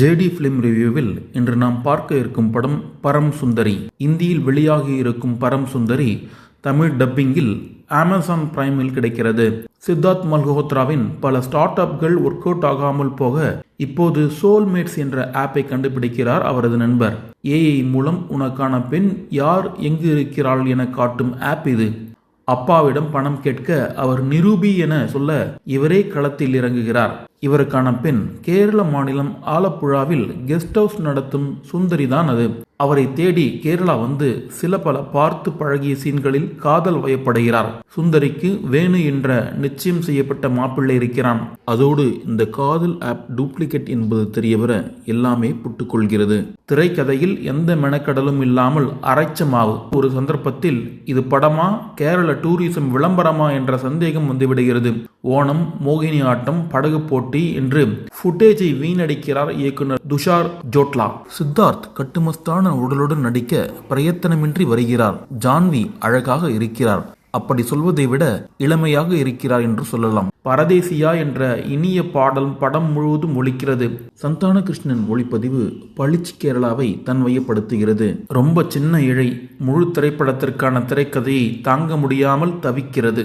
JD film ரிவ்யூவில் இன்று நாம் பார்க்க இருக்கும் படம் பரம் சுந்தரி. இந்தியில் வெளியாகி இருக்கும் பரம் சுந்தரி தமிழ் டப்பிங்கில் அமேசான் பிரைமில் கிடைக்கிறது. சித்தார்த் மல்ஹோத்ராவின் பல ஸ்டார்ட் அப்கள் ஒர்க் அவுட் ஆகாமல் போக இப்போது சோல்மேட்ஸ் என்ற ஆப்பை கண்டுபிடிக்கிறார் அவரது நண்பர். ஏஐ மூலம் உனக்கான பெண் யார் எங்கு இருக்கிறாள் என காட்டும் ஆப் இது. அப்பாவிடம் பணம் கேட்க அவர் நிரூபி என சொல்ல இவரே களத்தில் இறங்குகிறார். இவருக்கான பெண் கேரள மாநிலம் ஆலப்புழாவில் கெஸ்ட் ஹவுஸ் நடத்தும் சுந்தரி தான் அது. அவரை தேடி கேரளா வந்து சில பல பார்த்து பழகிய சீன்களில் காதல் வயப்படுகிறார். சுந்தரிக்கு வேணு என்ற நிச்சயம் செய்யப்பட்ட மாப்பிள்ளை இருக்கிறான். அதோடு இந்த காதல் ஆப் டூப்ளிகேட் என்பது தெரியவர எல்லாமே புட்டுக்கொள்கிறது. திரைக்கதையில் எந்த மெனக்கடலும் இல்லாமல் அரைச்ச மாவு. ஒரு சந்தர்ப்பத்தில் இது படமா கேரள டூரிசம் விளம்பரமா என்ற சந்தேகம் வந்துவிடுகிறது. ஓணம் மோகினி ஆட்டம் படகு போட்டி என்று ஃபுட்டேஜை வீணடிக்கிறார் இயக்குனர் துஷார் ஜோட்லா. சித்தார்த் கட்டுமஸ்தான உடலுடன் நடிக்க பிரயத்தனமின்றி வருகிறார். ஜான்வி அழகாக இருக்கிறார். அப்படி சொல்வதை விட இளமையாக இருக்கிறார் என்று சொல்லலாம். பரதேசியா என்ற இனிய பாடல் படம் முழுவதும் ஒழிக்கிறது சந்தான கிருஷ்ணன் ஒளிப்பதிவு பளிச்சு கேரளாவை தன்வயப்படுத்துகிறது. ரொம்ப சின்ன இழை முழு திரைப்படத்திற்கான திரைக்கதையை தாங்க முடியாமல் தவிக்கிறது.